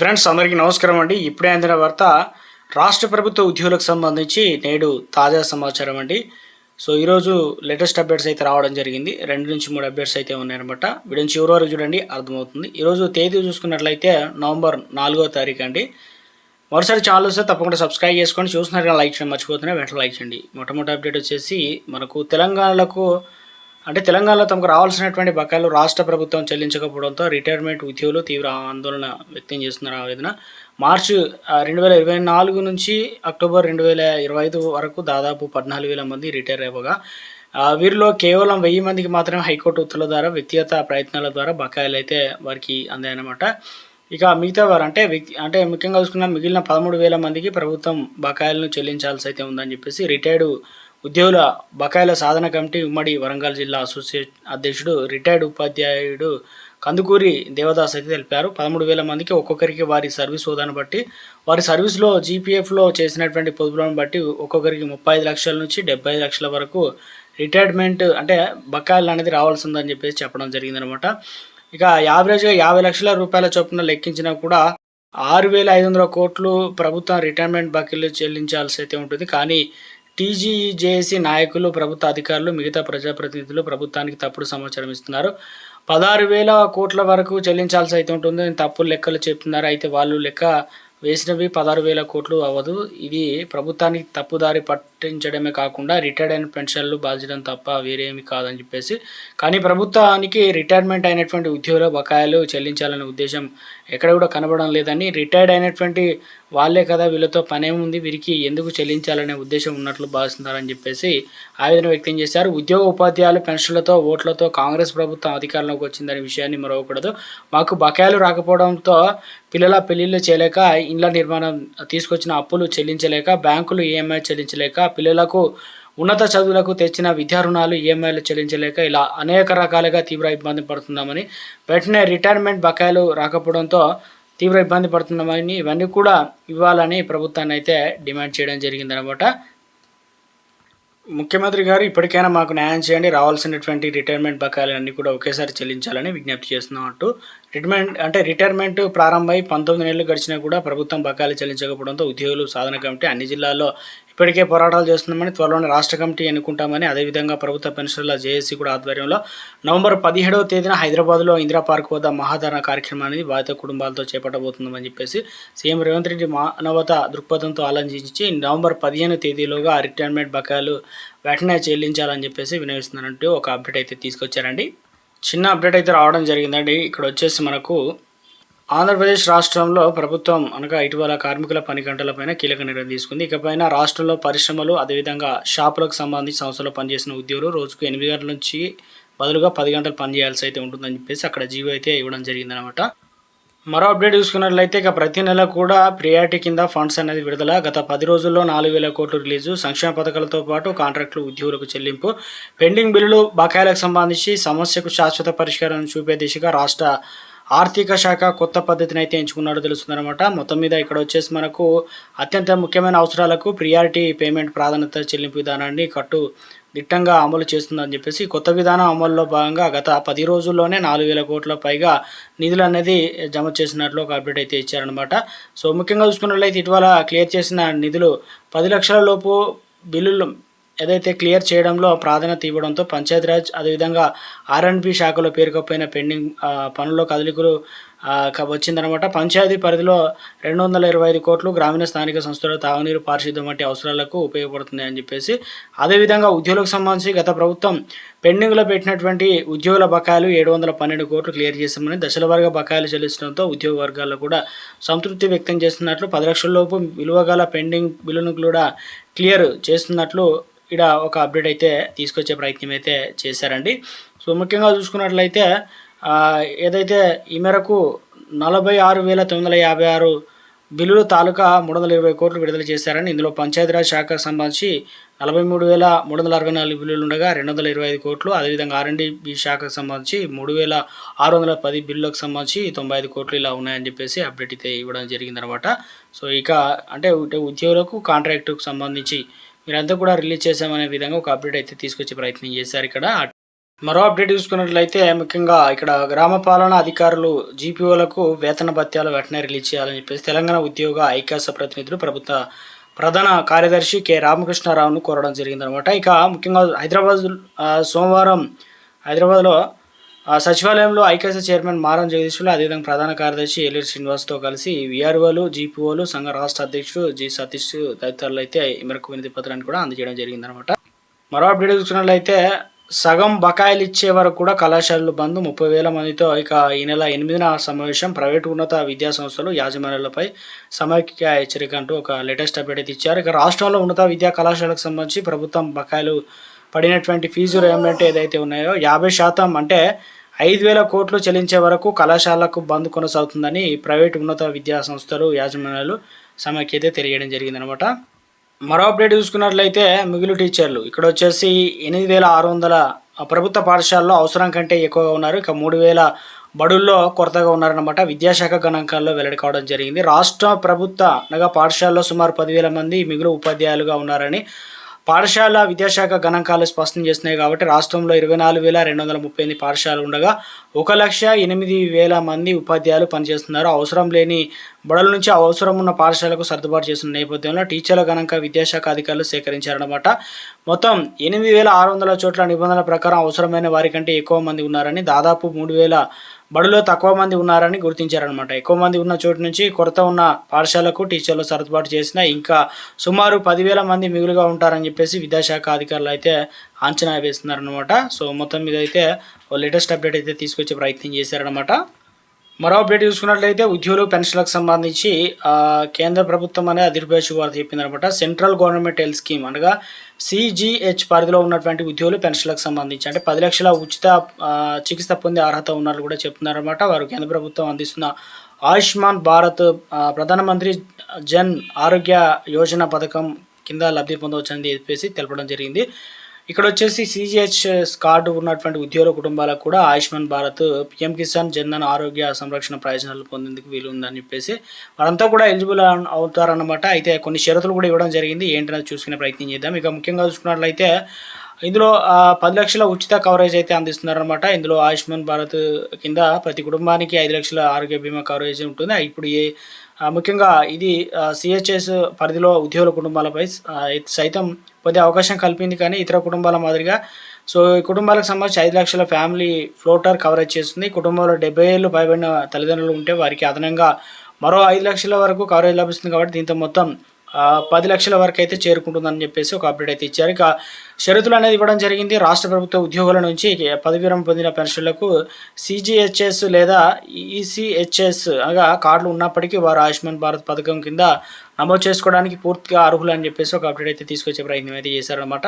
Friends అందరికీ నమస్కారం అండి. ఇప్పుడే అందిన వార్త రాష్ట్ర ప్రభుత్వ ఉద్యోగులకు సంబంధించి నేడు తాజా సమాచారం అండి. సో ఈరోజు లేటెస్ట్ అప్డేట్స్ అయితే రావడం జరిగింది. రెండు నుంచి మూడు అప్డేట్స్ అయితే ఉన్నాయన్నమాట. వీడియో చివరి వరకు చూడండి అర్థమవుతుంది. ఈరోజు తేదీ చూసుకున్నట్లయితే నవంబర్ నాలుగో తారీఖు అండి. మరోసారి ఛానల్ వస్తే తప్పకుండా సబ్స్క్రైబ్ చేసుకొని చూస్తున్నారు లైక్ చేయడం మర్చిపోతున్నా వెంటనే లైక్ చేయండి. మొట్టమొదటి అప్డేట్ వచ్చేసి మనకు తెలంగాణలకు అంటే తెలంగాణలో తమకు రావాల్సినటువంటి బకాయిలు రాష్ట్ర ప్రభుత్వం చెల్లించకపోవడంతో రిటైర్మెంట్ ఉద్యోగులు తీవ్ర ఆందోళన వ్యక్తం చేస్తున్నారు ఆవేదన మార్చి రెండు వేల ఇరవై నాలుగు నుంచి అక్టోబర్ రెండు వేల ఇరవై ఐదు వరకు దాదాపు పద్నాలుగు వేల మంది రిటైర్ అవ్వగా వీరిలో కేవలం వెయ్యి మందికి మాత్రమే హైకోర్టు ఉత్తర్వుల ద్వారా వ్యక్తిగత ప్రయత్నాల ద్వారా బకాయిలు అయితే వారికి అందాయన్నమాట. ఇక మిగతా వారు అంటే వ్యక్తి అంటే ముఖ్యంగా చూసుకున్న మిగిలిన పదమూడు వేల మందికి ప్రభుత్వం బకాయిలను చెల్లించాల్సి అయితే ఉందని చెప్పేసి రిటైర్డు ఉద్యోగుల బకాయిల సాధన కమిటీ ఉమ్మడి వరంగల్ జిల్లా అసోసియేట్ అధ్యక్షుడు రిటైర్డ్ ఉపాధ్యాయుడు కందుకూరి దేవదాస్ అయితే తెలిపారు. పదమూడు వేల మందికి ఒక్కొక్కరికి వారి సర్వీస్ హోదాను బట్టి వారి సర్వీస్లో జీపీఎఫ్లో చేసినటువంటి పొదుపులను బట్టి ఒక్కొక్కరికి ముప్పై ఐదు లక్షల నుంచి డెబ్బై ఐదు లక్షల వరకు రిటైర్మెంట్ అంటే బకాయిలు అనేది రావాల్సిందని చెప్పేసి చెప్పడం జరిగిందనమాట. ఇక యావరేజ్గా యాభై లక్షల రూపాయల చొప్పున లెక్కించినా కూడా ఆరు వేల ఐదు వందల కోట్లు ప్రభుత్వం రిటైర్మెంట్ బకీలు చెల్లించాల్సి అయితే ఉంటుంది. కానీ టీజీజేఏసీ నాయకులు ప్రభుత్వ అధికారులు మిగతా ప్రజాప్రతినిధులు ప్రభుత్వానికి తప్పుడు సమాచారం ఇస్తున్నారు. పదహారు వేల కోట్ల వరకు చెల్లించాల్సి అయితే ఉంటుంది తప్పుడు లెక్కలు చెప్తున్నారు. అయితే వాళ్ళు లెక్క వేసినవి పదహారు వేల కోట్లు అవ్వదు. ఇది ప్రభుత్వానికి తప్పుదారి పట్ పట్టించడమే కాకుండా రిటైర్డ్ అయిన పెన్షన్లు బాధ్యడం తప్ప వేరేమి కాదని చెప్పేసి కానీ ప్రభుత్వానికి రిటైర్మెంట్ అయినటువంటి ఉద్యోగుల బకాయిలు చెల్లించాలనే ఉద్దేశం ఎక్కడ కూడా కనబడడం లేదని రిటైర్డ్ అయినటువంటి వాళ్ళే కదా వీళ్ళతో పనేముంది? వీరికి ఎందుకు చెల్లించాలనే ఉద్దేశం ఉన్నట్లు భావిస్తున్నారని చెప్పేసి ఆవేదన వ్యక్తం చేశారు. ఉద్యోగ ఉపాధ్యాయులు పెన్షన్లతో ఓట్లతో కాంగ్రెస్ ప్రభుత్వం అధికారంలోకి వచ్చిందనే విషయాన్ని మరవకూడదు. మాకు బకాయిలు రాకపోవడంతో పిల్లల పెళ్ళిళ్ళు చేయలేక ఇండ్ల నిర్మాణం తీసుకొచ్చిన అప్పులు చెల్లించలేక బ్యాంకులు ఈఎంఐ చెల్లించలేక పిల్లలకు ఉన్నత చదువులకు తెచ్చిన విద్యా రుణాలు ఈఎంఐలు చెల్లించలేక ఇలా అనేక రకాలుగా తీవ్ర ఇబ్బంది పడుతున్నామని వెంటనే రిటైర్మెంట్ బకాయిలు రాకపోవడంతో తీవ్ర ఇబ్బంది పడుతున్నామని ఇవన్నీ కూడా ఇవ్వాలని ప్రభుత్వాన్ని అయితే డిమాండ్ చేయడం జరిగిందనమాట. ముఖ్యమంత్రి గారు ఇప్పటికైనా మాకు న్యాయం చేయండి రావాల్సినటువంటి రిటైర్మెంట్ బకాయిలు అన్నీ కూడా ఒకేసారి చెల్లించాలని విజ్ఞప్తి చేస్తున్నాం అంటూ రిటైర్మెంట్ అంటే రిటైర్మెంట్ ప్రారంభమై పంతొమ్మిది నెలలు గడిచినా కూడా ప్రభుత్వం బకాయిలు చెల్లించకపోవడంతో ఉద్యోగులు సాధన కమిటీ అన్ని జిల్లాల్లో ఇప్పటికే పోరాటాలు చేస్తున్నామని త్వరలోనే రాష్ట్ర కమిటీ ఎన్నుకుంటామని అదేవిధంగా ప్రభుత్వ పెన్షన్ల జేఏసీ కూడా ఆధ్వర్యంలో నవంబర్ పదిహేడవ తేదీన హైదరాబాద్లో ఇందిరా పార్క్ వద్ద మహాధరణ కార్యక్రమాన్ని బాధిత కుటుంబాలతో చేపట్టబోతుందని చెప్పేసి సీఎం రేవంత్ రెడ్డి మానవత దృక్పథంతో ఆలోచించి నవంబర్ పదిహేను తేదీలోగా రిటైర్మెంట్ బకాయిలు వెంటనే చెల్లించాలని చెప్పేసి వినవిస్తున్నారంటూ ఒక అప్డేట్ అయితే తీసుకొచ్చారండి. చిన్న అప్డేట్ అయితే రావడం జరిగిందండి. ఇక్కడ వచ్చేసి మనకు ఆంధ్రప్రదేశ్ రాష్ట్రంలో ప్రభుత్వం అనగా ఇటీవల కార్మికుల పని గంటలపైన కీలక నిర్ణయం తీసుకుంది. ఇకపైన రాష్ట్రంలో పరిశ్రమలు అదేవిధంగా షాపులకు సంబంధించి సంస్థలో పనిచేసిన ఉద్యోగులు రోజుకు ఎనిమిది గంటల నుంచి బదులుగా పది గంటలు పనిచేయాల్సి అయితే ఉంటుందని చెప్పేసి అక్కడ జీవో అయితే ఇవ్వడం జరిగిందనమాట మరో అప్డేట్ చూసుకున్నట్లయితే ఇక ప్రతి నెల కూడా ప్రియారిటీ కింద ఫండ్స్ అనేది విడుదల. గత పది రోజుల్లో నాలుగు వేల కోట్లు రిలీజు సంక్షేమ పథకాలతో పాటు కాంట్రాక్టులు ఉద్యోగులకు చెల్లింపు. పెండింగ్ బిల్లులు బకాయిలకు సంబంధించి సమస్యకు శాశ్వత పరిష్కారం చూపే దిశగా రాష్ట్ర ఆర్థిక శాఖ కొత్త పద్ధతిని అయితే ఎంచుకున్నాడో తెలుస్తుందన్నమాట. మొత్తం మీద ఇక్కడ వచ్చేసి మనకు అత్యంత ముఖ్యమైన అవసరాలకు ప్రియారిటీ పేమెంట్ ప్రాధాన్యత చెల్లింపు విధానాన్ని కట్టు దిట్టంగా అమలు చేస్తుందని చెప్పేసి కొత్త విధానం అమలులో భాగంగా గత పది రోజుల్లోనే నాలుగు వేల కోట్ల పైగా నిధులు అనేది జమ చేసినట్లు ఒక అప్డేట్ అయితే ఇచ్చారనమాట సో ముఖ్యంగా చూసుకున్నట్లయితే ఇటీవల క్లియర్ చేసిన నిధులు పది లక్షల లోపు బిల్లులు ఏదైతే క్లియర్ చేయడంలో ప్రాధాన్యత ఇవ్వడంతో పంచాయతీరాజ్ అదేవిధంగా ఆర్ఎండ్పి శాఖలో పేరుకపోయిన పెండింగ్ పనుల్లో కదలికలు వచ్చిందనమాట పంచాయతీ పరిధిలో రెండు వందల ఇరవై ఐదు కోట్లు గ్రామీణ స్థానిక సంస్థల తాగునీరు పారిశుద్ధ్యం వంటి అవసరాలకు ఉపయోగపడుతుంది అని చెప్పేసి అదేవిధంగా ఉద్యోగులకు సంబంధించి గత ప్రభుత్వం పెండింగ్లో పెట్టినటువంటి ఉద్యోగుల బకాయిలు ఏడు వందల పన్నెండు కోట్లు క్లియర్ చేశామని దశల వర్గ బకాయిలు చెల్లించడంతో ఉద్యోగ వర్గాల్లో కూడా సంతృప్తి వ్యక్తం చేస్తున్నట్లు పది లక్షలలోపు విలువగల విలువ గల పెండింగ్ బిల్లును కూడా క్లియర్ చేస్తున్నట్లు ఇక్కడ ఒక అప్డేట్ అయితే తీసుకొచ్చే ప్రయత్నం అయితే చేశారండి. సో ముఖ్యంగా చూసుకున్నట్లయితే ఏదైతే ఈ మేరకు నలభై ఆరు వేల తొమ్మిది వందల యాభై ఆరు బిల్లులు తాలూకా మూడు వందల ఇరవై కోట్లు విడుదల చేశారని ఇందులో పంచాయతీరాజ్ శాఖకు సంబంధించి నలభై మూడు వేల మూడు వందల అరవై నాలుగు బిల్లులు ఉండగా రెండు వందల ఇరవై ఐదు కోట్లు అదేవిధంగా ఆర్ఎండి బి శాఖకు సంబంధించి మూడు వేల ఆరు వందల పది బిల్లులకు సంబంధించి తొంభై ఐదు కోట్లు ఇలా ఉన్నాయని చెప్పేసి అప్డేట్ అయితే ఇవ్వడం జరిగిందనమాట. సో ఇక అంటే ఉద్యోగులకు కాంట్రాక్టుకు సంబంధించి మీరంతా కూడా రిలీజ్ చేసామనే విధంగా ఒక అప్డేట్ అయితే తీసుకొచ్చే ప్రయత్నం చేశారు ఇక్కడ. మరో అప్డేట్ చూసుకున్నట్లయితే ముఖ్యంగా ఇక్కడ గ్రామ పాలన అధికారులు జీపీఓలకు వేతన భత్యాలు వెంటనే రిలీజ్ చేయాలని చెప్పేసి తెలంగాణ ఉద్యోగ ఐక్యాస ప్రతినిధులు ప్రభుత్వ ప్రధాన కార్యదర్శి కె. రామకృష్ణారావును కోరడం జరిగిందనమాట. ఇక ముఖ్యంగా హైదరాబాద్ సోమవారం హైదరాబాద్లో సచివాలయంలో ఐకాస చైర్మన్ మారం జగదీశ్వరులు అదేవిధంగా ప్రధాన కార్యదర్శి ఎల్ఎల్ శ్రీనివాస్తో కలిసి విఆర్ఓలు జీపీఓలు సంఘ రాష్ట్ర అధ్యక్షుడు జి. సతీష్ తదితరులు అయితే ఈ మేరకు వినతి పత్రాన్ని కూడా అందజేయడం జరిగిందనమాట. మరో అప్డేట్ చూసుకున్నట్లయితే సగం బకాయిలు ఇచ్చే వరకు కూడా కళాశాలలు బంద్. ముప్పై వేల మందితో ఇక ఈ నెల ఎనిమిదిన సమావేశం. ప్రైవేటు ఉన్నత విద్యా సంస్థలు యాజమాన్యాలపై సమైక్య హెచ్చరిక అంటూ ఒక లేటెస్ట్ అప్డేట్ అయితే ఇచ్చారు. ఇక రాష్ట్రంలో ఉన్నత విద్యా కళాశాలకు సంబంధించి ప్రభుత్వం బకాయిలు పడినటువంటి ఫీజు రేమెంట్ ఏదైతే ఉన్నాయో యాభై శాతం అంటే ఐదు వేల కోట్లు చెల్లించే వరకు కళాశాలకు బంద్ కొనసాగుతుందని ప్రైవేటు ఉన్నత విద్యా సంస్థలు యాజమాన్యాలు సమైక్య అయితే తెలియడం జరిగిందనమాట. మరో అప్డేట్ చూసుకున్నట్లయితే మిగులు టీచర్లు. ఇక్కడ వచ్చేసి ఎనిమిది వేల ఆరు వందల ప్రభుత్వ పాఠశాలలో అవసరం కంటే ఎక్కువగా ఉన్నారు. ఇక మూడు వేల బడుల్లో కొరతగా ఉన్నారన్నమాట. విద్యాశాఖ గణాంకాల్లో వెల్లడి కావడం జరిగింది. రాష్ట్ర ప్రభుత్వ అనగా పాఠశాలలో సుమారు పదివేల మంది మిగులు ఉపాధ్యాయులుగా ఉన్నారని పాఠశాల విద్యాశాఖ గణాంకాలు స్పష్టం చేస్తున్నాయి కాబట్టి రాష్ట్రంలో ఇరవై నాలుగు వేల రెండు వందల ముప్పై ఎనిమిది పాఠశాలలు ఉండగా ఒక లక్ష ఎనిమిది వేల మంది ఉపాధ్యాయులు పనిచేస్తున్నారు. అవసరం లేని బడుల నుంచి అవసరం ఉన్న పాఠశాలకు సర్దుబాటు చేసిన నేపథ్యంలో టీచర్ల గణాంక విద్యాశాఖ అధికారులు సేకరించారన్నమాట. మొత్తం ఎనిమిది వేల ఆరు వందల చోట్ల నిబంధనల ప్రకారం అవసరమైన వారికంటే ఎక్కువ మంది ఉన్నారని దాదాపు మూడు వేల బడిలో తక్కువ మంది ఉన్నారని గుర్తించారనమాట ఎక్కువ మంది ఉన్న చోటు నుంచి కొరత ఉన్న పాఠశాలకు టీచర్లు సర్దుబాటు చేసిన ఇంకా సుమారు పదివేల మంది మిగులుగా ఉంటారని చెప్పేసి విద్యాశాఖ అధికారులు అయితే అంచనా వేస్తున్నారనమాట సో మొత్తం మీద అయితే లేటెస్ట్ అప్డేట్ అయితే తీసుకొచ్చే ప్రయత్నం చేశారనమాట మరో అప్డేట్ చూసుకున్నట్లయితే ఉద్యోగులు పెన్షన్లకు సంబంధించి కేంద్ర ప్రభుత్వం అనే అదిరిపోయే శుభార్త చెప్పిందనమాట సెంట్రల్ గవర్నమెంట్ హెల్త్ స్కీమ్ అనగా సిజిహెచ్ పరిధిలో ఉన్నటువంటి ఉద్యోగులు పెన్షన్లకు సంబంధించి అంటే పది లక్షల ఉచిత చికిత్స పొందే అర్హత ఉన్నట్లు కూడా చెప్తున్నారన్నమాట. వారు కేంద్ర ప్రభుత్వం అందిస్తున్న ఆయుష్మాన్ భారత్ ప్రధానమంత్రి జన్ ఆరోగ్య యోజన పథకం కింద లబ్ధి పొందవచ్చని చెప్పేసి తెలపడం జరిగింది. ఇక్కడ వచ్చేసి సిజిహెచ్ కార్డు ఉన్నటువంటి ఉద్యోగ కుటుంబాలకు కూడా ఆయుష్మాన్ భారత్ పిఎం కిసాన్ జన్ధన్ ఆరోగ్య సంరక్షణ ప్రయోజనాలు పొందేందుకు వీలు ఉందని చెప్పేసి వారంతా కూడా ఎలిజిబుల్ అవుతారన్నమాట. అయితే కొన్ని షరతులు కూడా ఇవ్వడం జరిగింది. ఏంటనేది చూసుకునే ప్రయత్నం చేద్దాం. ఇక ముఖ్యంగా చూసుకున్నట్లయితే ఇందులో పది లక్షల ఉచిత కవరేజ్ అయితే అందిస్తున్నారనమాట ఇందులో ఆయుష్మాన్ భారత్ కింద ప్రతి కుటుంబానికి ఐదు లక్షల ఆరోగ్య బీమా కవరేజ్ ఉంటుంది. ఇప్పుడు ఏ ముఖ్యంగా ఇది సిహెచ్ఎస్ పరిధిలో ఉద్యోగుల కుటుంబాలపై సైతం పొందే అవకాశం కల్పింది కానీ ఇతర కుటుంబాల మాదిరిగా. సో ఈ కుటుంబాలకు సంబంధించి ఐదు లక్షల ఫ్యామిలీ ఫ్లోటర్ కవరేజ్ చేస్తుంది. కుటుంబంలో డెబ్బై ఏళ్ళు పైబడిన తల్లిదండ్రులు ఉంటే వారికి అదనంగా మరో ఐదు లక్షల వరకు కవరేజ్ లభిస్తుంది కాబట్టి దీంతో మొత్తం పది లక్షల వరకు అయితే చేరుకుంటుందని చెప్పేసి ఒక అప్డేట్ అయితే ఇచ్చారు. ఇక షరతులు అనేది ఇవ్వడం జరిగింది. రాష్ట్ర ప్రభుత్వ ఉద్యోగుల నుంచి పదవి విరమణ పొందిన పెన్షన్లకు సిజిహెచ్ఎస్ లేదా ఈసీహెచ్ఎస్ అనగా కార్డులు ఉన్నప్పటికీ వారు ఆయుష్మాన్ భారత్ పథకం కింద నమోదు చేసుకోవడానికి పూర్తిగా అర్హులు అని చెప్పేసి ఒక అప్డేట్ అయితే తీసుకొచ్చే ప్రయత్నం అయితే చేశారనమాట